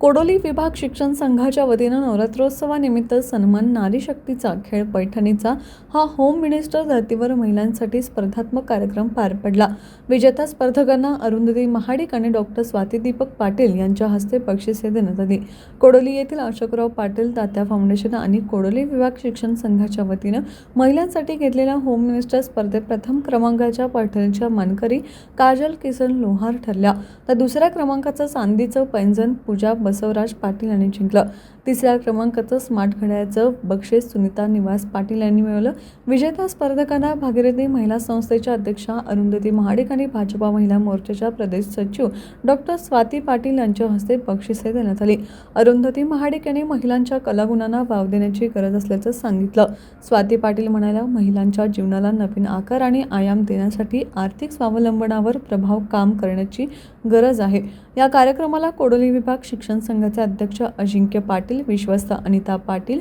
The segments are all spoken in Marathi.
कोडोली विभाग शिक्षण संघाच्या वतीनं नवरात्रोत्सवानिमित्त सन्मान नारी शक्तीचा खेळ पैठणीचा हा होम मिनिस्टर धर्तीवर महिलांसाठी स्पर्धात्मक कार्यक्रम पार पडला. विजेत्या स्पर्धकांना अरुंधती महाडिक आणि डॉक्टर स्वाती दीपक पाटील यांच्या हस्ते बक्षिसे देण्यात आली. कोडोली येथील अशोकराव पाटील तात्या फाउंडेशन आणि कोडोली विभाग शिक्षण संघाच्या वतीनं महिलांसाठी घेतलेल्या होम मिनिस्टर स्पर्धेत प्रथम क्रमांकाच्या पैठणीच्या मानकरी काजल किसन लोहार ठरल्या. तर दुसऱ्या क्रमांकाचं चांदीचं पैंजण पूजा बसवराज पाटील यांनी जिंकलं. तिसऱ्या क्रमांकाचं स्मार्ट घड्याचं बक्षीस सुनीता निवास पाटील यांनी मिळवलं. विजेता स्पर्धकांना भागीरथी महिला संस्थेच्या अध्यक्षा अरुंधती महाडिक आणि भाजपा महिला मोर्चाच्या प्रदेश सचिव डॉक्टर स्वाती पाटील यांच्या हस्ते बक्षिसे देण्यात आली. अरुंधती महाडिक यांनी महिलांच्या कलागुणांना वाव देण्याची गरज असल्याचं सांगितलं. स्वाती पाटील म्हणाल्या महिलांच्या जीवनाला नवीन आकार आणि आयाम देण्यासाठी आर्थिक स्वावलंबनावर प्रभाव काम करण्याची गरज आहे. या कार्यक्रमाला कोडोली विभाग शिक्षण संघाचे अध्यक्ष अजिंक्य पाटील विश्वस्त अनिता पाटील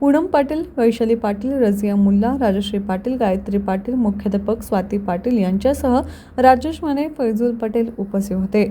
पूनम पाटील वैशाली पाटील रजिया मुल्ला राजश्री पाटील गायत्री पाटील मुख्याध्यापक स्वाती पाटील यांच्यासह राजेश माने फैजूल पटेल उपस्थित होते.